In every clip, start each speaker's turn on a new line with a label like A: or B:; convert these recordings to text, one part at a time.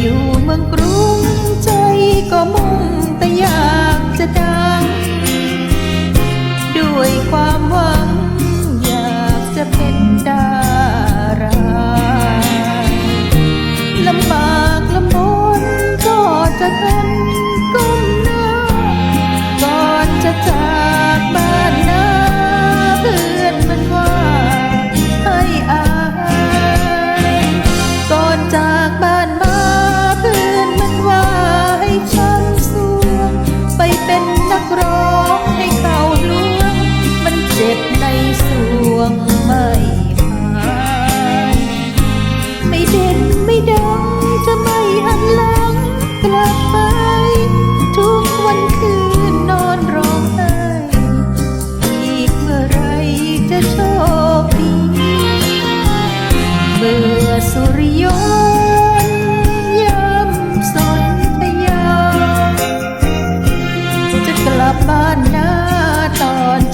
A: อยู่เมืองกรุงใจก็มุ่งแต่อยากจะดัง ด้วยความหวัง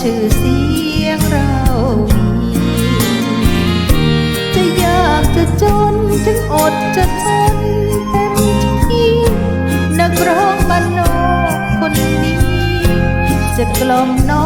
A: ชื่อเสียงเรามีจะยากจะจนถึงอดจะทนเต็มที่นักร้องบ้านนอกคนนี้ จะกล่อมน้อง